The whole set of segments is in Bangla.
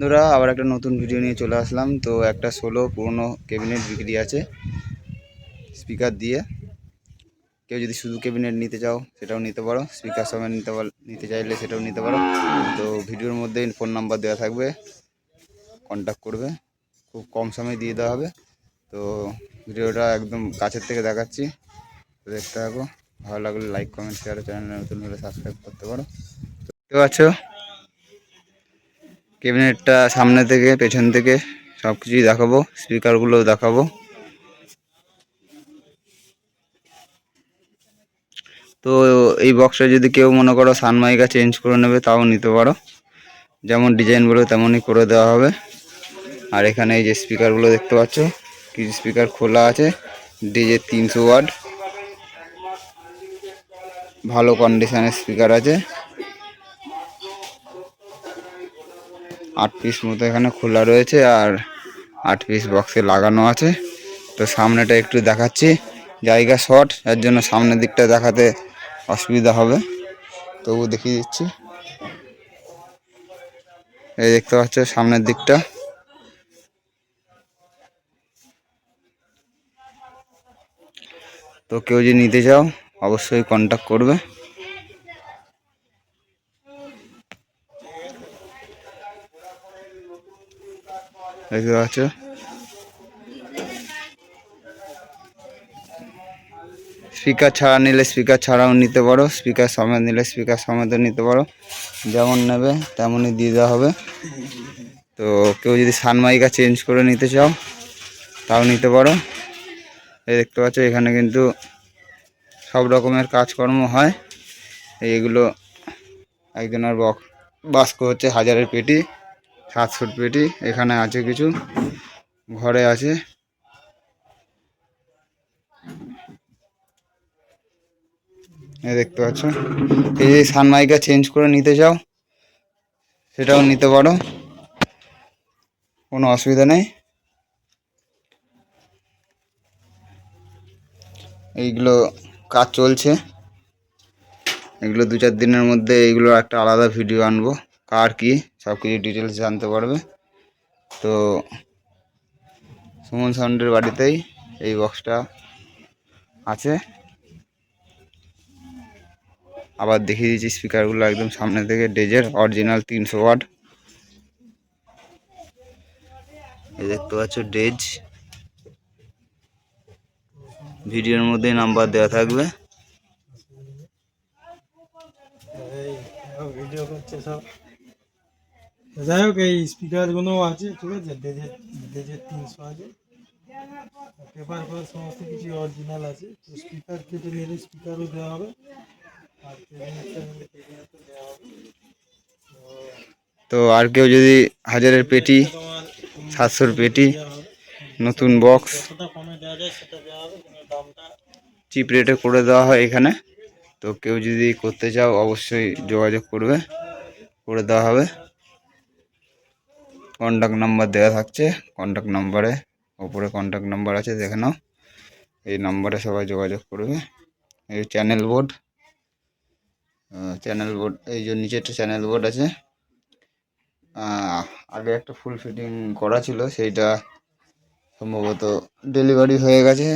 বন্ধুরা, আবার একটা নতুন ভিডিও নিয়ে চলে আসলাম। তো একটা ষোলো পুরনো ক্যাবিনেট বিক্রি আছে স্পিকার দিয়ে। কেউ যদি শুধু ক্যাবিনেট নিতে চাও, সেটাও নিতে পারো। স্পিকার সমেত নিতে নিতে চাইলে সেটাও নিতে পারো। তো ভিডিওর মধ্যে ফোন নাম্বার দেওয়া থাকবে। কন্ট্যাক্ট করবে। খুব কম সময় দিয়ে দেওয়া হবে। তো ভিডিওটা একদম কাছের থেকে দেখাচ্ছি। তো দেখতে থাকো। ভালো লাগলে লাইক কমেন্ট শেয়ার চ্যানেল নতুন হলে সাবস্ক্রাইব করতে পারো। তো দেখতে পাচ্ছ ক্যাবিনেটটা সামনে থেকে, পেছন থেকে সব কিছুই দেখাবো স্পিকারগুলোও দেখাবো। তো এই বক্সটা যদি কেউ মনে করো সানমাইকা চেঞ্জ করে নেবে, তাও নিতে পারো। যেমন ডিজাইন বলে, তেমনই করে দেওয়া হবে। আর এখানে এই যে স্পিকারগুলো দেখতে পাচ্ছ কিছু স্পিকার খোলা আছে, ডিজে তিনশো ওয়াট। ভালো কন্ডিশনের স্পিকার আছে। আট পিস মতো এখানে খোলা রয়েছে আর আট পিস বক্সে লাগানো আছে। তো সামনেটা একটু দেখাচ্ছি, জায়গা শর্ট যার জন্য সামনের দিকটা দেখাতে অসুবিধা হবে। তবু দেখিয়ে দিচ্ছি। এই দেখতে পাচ্ছ সামনের দিকটা। তো কেউ যদি নিতে চাও, অবশ্যই কন্ট্যাক্ট করবে। দেখতে পাচ্ছ? স্পিকার ছাড়া নিলে স্পিকার ছাড়াও নিতে পারো। স্পিকার সমেত নিলে স্পিকার সমেতও নিতে পারো। যেমন নেবে, তেমনই দিয়ে দেওয়া হবে। তো কেউ যদি সানমাইকা চেঞ্জ করে নিতে চাও, তাও নিতে পারো। এই দেখতে পাচ্ছ, এখানে কিন্তু সব রকমের কাজকর্ম হয়। এইগুলো একজনের বক বাস্ক হচ্ছে হাজারের পেটি। সাতশোর পেটি, এখানে আছে কিছু, ঘরে আছে। দেখতে পাচ্ছ। এই যে সানমাইকা চেঞ্জ করে নিতে চাও, সেটাও নিতে পারো। কোনো অসুবিধা নেই। এইগুলো কাজ চলছে। এগুলো দু চার দিনের মধ্যে এইগুলো একটা আলাদা ভিডিও আনব। কার কি? সব কিছু ডিটেলস জানতে পারবে। তো সুমন সাউন্ডের বাড়িতেই এই বক্সটা আছে। আবার দেখিয়ে দিচ্ছি স্পিকারগুলো একদম সামনে থেকে ডেজের অরিজিনাল তিনশো ওয়াট দেখতে পাচ্ছ ডেজ ভিডিওর মধ্যে নাম্বার দেওয়া থাকবে। সব। যাই হোক এই স্পিকারগুলো আছে ঠিক আছে? ডেজের ডেজের তিনশো আছে। পেপার ফেপার সমস্ত কিছু অরিজিনাল আছে। তো স্পিকার কেটে নিলে স্পিকারও দেওয়া হবে। আর ক্যাবিনেটটা নিলে ক্যাবিনেটও দেওয়া হবে। তো আর কেউ যদি হাজারের পেটি সাতশোর পেটি নতুন বক্স চিপ রেটে করে দেওয়া হয় এখানে। তো কেউ যদি করতে চাও অবশ্যই যোগাযোগ করবে করে দেওয়া হবে। কন্ট্যাক্ট নাম্বার দেওয়া থাকছে। কন্ট্যাক্ট নাম্বারে ওপরে কন্ট্যাক্ট নাম্বার আছে, দেখে নাও। এই নাম্বারে সবাই যোগাযোগ করবে। এই চ্যানেল বোর্ড চ্যানেল বোর্ড এই যে নিচে একটা চ্যানেল বোর্ড আছে। আগে একটা ফুল ফিটিং করা ছিল, সেইটা সম্ভবত ডেলিভারি হয়ে গেছে।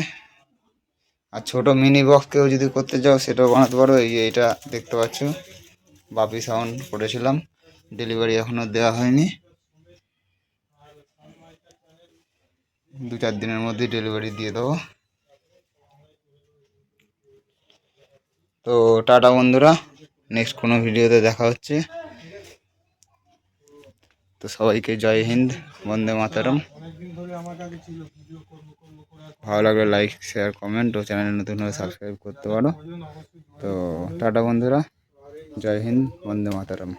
আর ছোট মিনি বক্স কেউ যদি করতে চাও, সেটাও বানাতে পারো। এই এটা দেখতে পাচ্ছ, বাপি সাউন্ড করেছিলাম। ডেলিভারি এখনও দেওয়া হয়নি। দু চার দিনের মধ্যে ডেলিভারি দিয়ে দেবো। তো টাটা বন্ধুরা নেক্সট কোনো ভিডিওতে দেখা হচ্ছে। তো সবাইকে জয় হিন্দ, বন্দে মাতারম। ভালো লাগলে লাইক শেয়ার কমেন্ট ও চ্যানেল নতুন হলে সাবস্ক্রাইব করতে পারো। তো টাটা বন্ধুরা, জয় হিন্দ, বন্দে মাতারম।